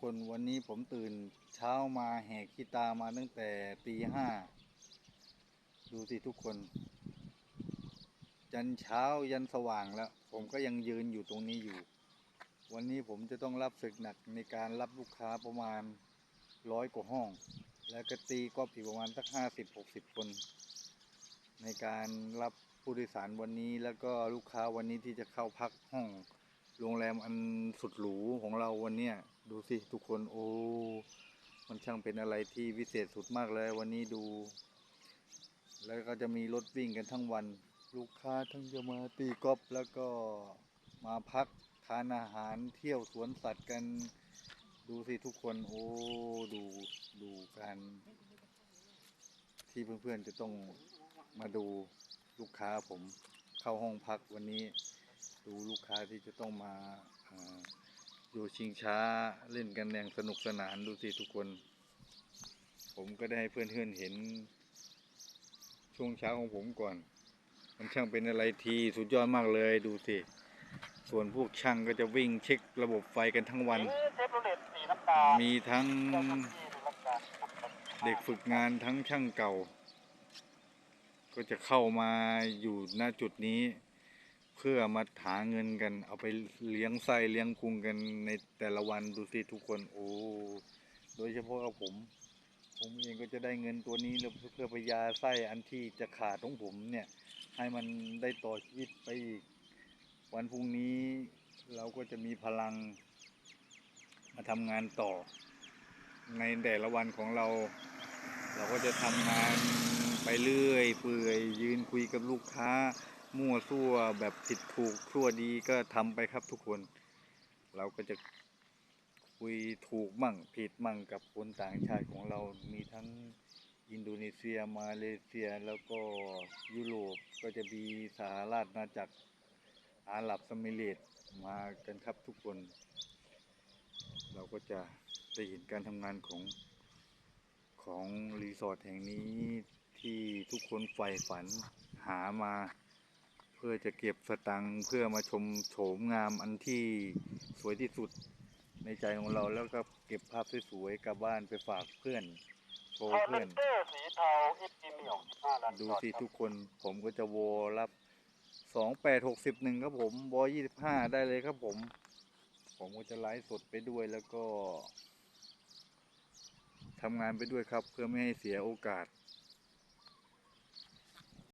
คนวันนี้ผมตื่นเช้ามาแหกขี้ตามาตั้งแต่ตีห้า ดูสิทุกคนยันเช้ายันสว่างแล้ว ผมก็ยังยืนอยู่ตรงนี้อยู่ วันนี้ผมจะต้องรับศึกหนักในการรับลูกค้าประมาณร้อยกว่าห้อง แล้วก็ตีก็อีกประมาณสักห้าสิบหกสิบคน ในการรับผู้โดยสารวันนี้แล้วก็ลูกค้าวันนี้ที่จะเข้าพักห้อง โรงแรมอันสุดหรูของเราวันเนี้ยดูสิทุกคนโอ้ มันช่างเป็นอะไรที่วิเศษสุดมากเลยวันนี้ดู แล้วก็จะมีรถวิ่งกันทั้งวัน ลูกค้าทั้งจะมาตีกอล์ฟแล้วก็มาพักทานอาหารเที่ยวสวนสัตว์กัน ดูสิทุกคนโอ้ดูดูการที่เพื่อนๆจะต้องมาดูลูกค้าผมเข้าห้องพักวันนี้ ดูลูกค้าที่จะต้องมาอ่าอยู่ชิงช้าเล่นกันอย่างสนุกสนานดูสิทุกคน ผมก็ได้ให้เพื่อนๆเห็น ช่วงเช้าของผมก่อน มันช่างเป็นอะไรทีสุดยอดมากเลยดูสิ ส่วนพวกช่างก็จะวิ่งเช็คระบบไฟกันทั้งวันเทปโรเลตสีน้ำตาลมีทั้งเจ้าหน้าที่ดูแลการเด็กฝึกงานทั้งช่างเก่า ก็จะเข้ามาอยู่ณจุดนี้ เพื่อมาหาเงินกัน เอาไปเลี้ยงไส้เลี้ยงพุงกันในแต่ละวันดูสิทุกคนโอ้โดยเฉพาะกับผม ผมเองก็จะได้เงินตัวนี้แล้วเพื่อไปยาไส้อันที่จะขาดของผมเนี่ย ให้มันได้ต่อชีวิตไปอีกวันพรุ่งนี้เราก็จะมีพลัง มาทำงานต่อ ในแต่ละวันของเรา เราก็จะทำงานไปเรื่อยเปื่อยยืนคุยกับลูกค้า มั่วซั่วแบบผิดถูกทั่วดีก็ทำไปครับทุกคน เราก็จะคุยถูกมั่งผิดมั่งกับคนต่างชาติของเรามีทั้งอินโดนีเซียมาเลเซียแล้วก็ยุโรปก็จะมีสหราชอาณาจักรอาหรับสมิเรตมากันครับทุกคน เราก็จะได้เห็นการทำงานของของรีสอร์ทแห่งนี้ที่ทุกคนใฝ่ฝันหามา เพื่อจะเก็บสตังค์เพื่อมาชมโฉมงามอันที่สวยที่สุดในใจของเราแล้วก็เก็บภาพสวยๆกลับบ้านไปฝากเพื่อนโชโทว์รเลเพื่อนนเตอร์สีเทาเอฟพีเมียว15ล้านดูจอสิทุกคนผมก็จะโวรับสองแปดหกสิบหนึ่งครับผมวอยี่สิบห้าได้เลยครับผม ผมก็จะไลฟ์สดไปด้วยแล้วก็ทำงานไปด้วยครับเพื่อไม่ให้เสียโอกาส